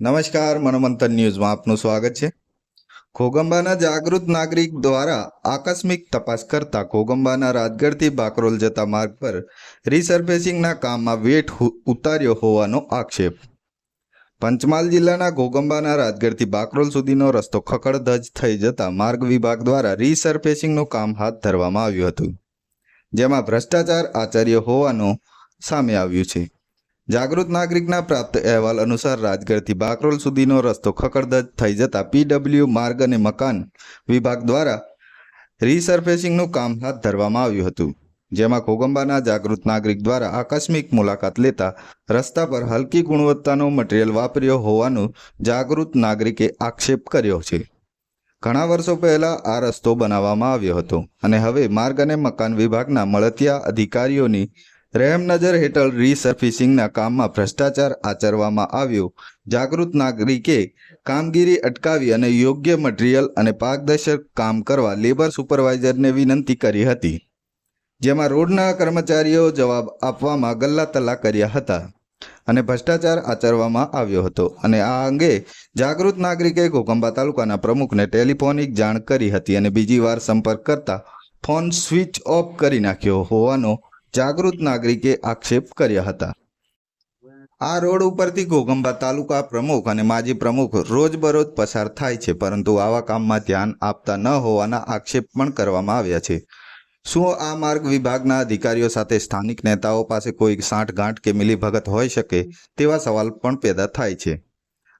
નમસ્કાર, મનોમંથન ન્યૂઝમાં આપનું સ્વાગત છે. ઘોગંબાના જાગૃત નાગરિક દ્વારા આકસ્મિક તપાસ કરતા ઘોગંબાના રાજગઢથી બાકરોલ જતા માર્ગ પર રિસર્ફેસિંગના કામમાં વેટ ઉતાર્યો હોવાનો આક્ષેપ. પંચમહાલ જિલ્લાના ઘોગંબાના રાજગઢથી બાકરોલ સુધીનો રસ્તો ખખડધજ થઈ જતા માર્ગ વિભાગ દ્વારા રિસર્ફેસિંગનું કામ હાથ ધરવામાં આવ્યું હતું, જેમાં ભ્રષ્ટાચાર આચર્ય હોવાનું સામે આવ્યું છે. જાગૃત નાગરિકના પ્રાપ્ત અહેવાલ અનુસાર રાજગઢથી બાકરોલ સુધીનો રસ્તો ખખડદજ થઈ જતા પીડબ્લ્યુ માર્ગ અને મકાન વિભાગ દ્વારા રીસર્ફેસિંગનું કામ હાથ ધરવામાં આવ્યું હતું, જેમાં કોગંબાના જાગૃત નાગરિક દ્વારા આકસ્મિક મુલાકાત લેતા રસ્તા પર હલકી ગુણવત્તાનો મટીરિયલ વાપર્યો હોવાનું જાગૃત નાગરિકે આક્ષેપ કર્યો છે. ઘણા વર્ષો પહેલા આ રસ્તો બનાવવામાં આવ્યો હતો અને હવે માર્ગ અને મકાન વિભાગના મળતિયા અધિકારીઓની રહેમ નજર હેઠળ રીસર્ફિસિંગના કામમાં ભ્રષ્ટાચાર આચરવામાં આવ્યો. જાગૃત નાગરિકે કામગીરી અટકાવી અને યોગ્ય મટીરીયલ અને પારદર્શક કામ કરવા લેબર સુપરવાઇઝરને વિનંતી કરી હતી. જેમાં રોડના કર્મચારીઓ જવાબ આપવામાં ગલ્લા તલ્લા કર્યા હતા અને ભ્રષ્ટાચાર આચરવામાં આવ્યો હતો. અને આ અંગે જાગૃત નાગરિકે ઘોકંબા તાલુકાના પ્રમુખને ટેલિફોનિક જાણ કરી હતી અને બીજી વાર સંપર્ક કરતા ફોન સ્વિચ ઓફ કરી નાખ્યો હોવાનો જાગૃત નાગરિકે આક્ષેપ કર્યા હતા. આ રોડ ઉપરથી ઘોઘંબા તાલુકા પ્રમુખ અને માજી પ્રમુખ રોજબરોજ પસાર થાય છે, પરંતુ આવા કામમાં ધ્યાન આપતા ન હોવાના આક્ષેપ પણ કરવામાં આવ્યા છે. શું આ માર્ગ વિભાગના અધિકારીઓ સાથે સ્થાનિક નેતાઓ પાસે કોઈ સાંઠગાંઠ કે મિલીભગત હોઈ શકે તેવા સવાલ પણ પેદા થાય છે?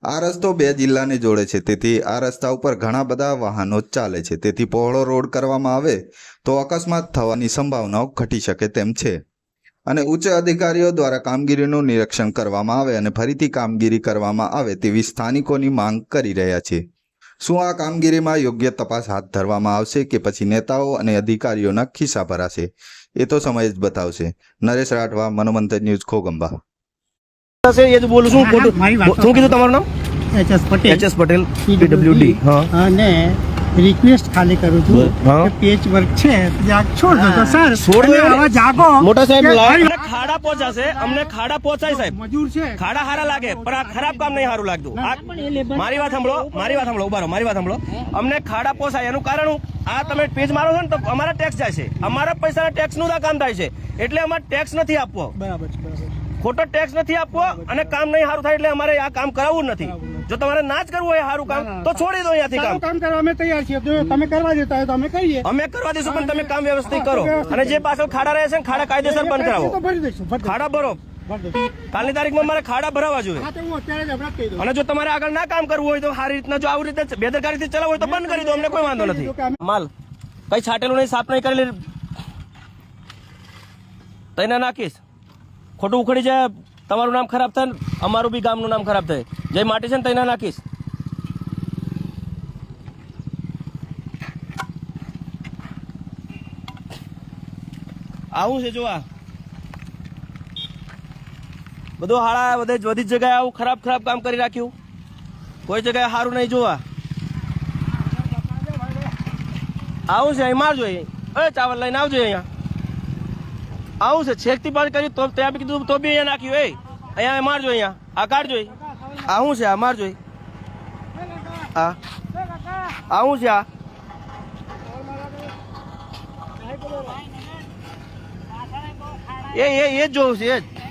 આ રસ્તો બે જિલ્લાને જોડે છે. તેથી આ રસ્તા ઉપર ઘણા બધા વાહનો ચાલે છે. તેથી પહોળો રોડ કરવામાં આવે તો અકસ્માત થવાની સંભાવનાઓ ઘટી શકે તેમ છે. અને ઉચ્ચ અધિકારીઓ દ્વારા કામગીરીનું નિરીક્ષણ કરવામાં આવે અને ફરીથી કામગીરી કરવામાં આવે તેવી સ્થાનિકોની માંગ કરી રહ્યા છે. શું આ કામગીરીમાં યોગ્ય તપાસ હાથ ધરવામાં આવશે કે પછી નેતાઓ અને અધિકારીઓના ખિસ્સા ભરાશે? એ તો સમય જ બતાવશે. નરેશ રાઠવા, મનોમંથન ન્યૂઝ ખોગંબા. છે એ જ બોલું છું. શું કીધું તમારું નામ? H S Patel H S Patel PWD હા. અને રિક્વેસ્ટ ખાલી કરું છું કે પેચ વર્ક છે છોડ દો તો સર. છોડ દો. તમે જાગો મોટા સાહેબ અમને ખાડા પહોંચાશે અમને ખાડા પહોંચાય સાહેબ. મજૂર છે. ખાડા હારા લાગે પણ આ ખરાબ કામ નહીં સારું લાગતું. મારી વાત સાંભળો મારી વાત સાંભળો ઉભારો મારી વાત સાંભળો. અમને ખાડા પહોંચાય એનું કારણ હું આ તમે પેજ મારો છો ને તો અમારા ટેક્સ જાય છે. અમારા પૈસાના ટેક્સનું કામ થાય છે. એટલે અમારે ટેક્સ નથી આપવો. બરાબર છે બરાબર. ખોટો ટેક્સ નથી આપવો અને કામ નહીં સારું થાય એટલે અમારે આ કામ કરાવવું નથી. જો તમારે ના જ કરવું હોય સારું કામ તો છોડી દો અહીંયાથી કામ. કામ કરવા અમે તૈયાર છીએ. જો તમે કરવા દેતા હોય તો અમે કહીએ. અમે કરવા દઈશું પણ તમે કામ વ્યવસ્થિત કરો. અને જે પાછળ ખાડા રહે છે ખાડા કાયદેસર બંધ કરાવો. ખાડા ભરો. કાલની તારીખમાં મારે ખાડા ભરાવા જોઈએ. અને જો તમારે આગળ ના કામ કરવું હોય તો સારી રીતના જો આવી રીતે બેદરકારીથી ચલાવવું હોય તો બંધ કરી દો અમને કોઈ વાંધો નથી. માલ કઈ છાટેલું નહીં સાફ નહીં કરેલી. તઈને નાખીશ. ખોટું ઉખડી જાય, તમારું નામ ખરાબ થાય અમારું બી ગામનું નામ ખરાબ થાય. જે માટી છે ને તઈને નાખીશ. આવું છે જો આ બધું હાળા બધે બધી જગ્યાએ આવું ખરાબ ખરાબ કામ કરી રાખ્યું. કોઈ જગ્યાએ સારું નહીં જોવા. આવું છે, અહીં મારજો અહીં. ચાવલ લઈને આવજો અહીંયા. આવું છે છેકથી પાસ કર્યું તો ત્યાં બી કીધું, તો બી અહીંયા નાખ્યું એ અહીંયા મારજો અહીંયા. આ કાઢજો અહીં. આવું છે, આ મારજો અહીં. આ. આવું છે, આ. એ એ એ જ જોવું છે, એ જ.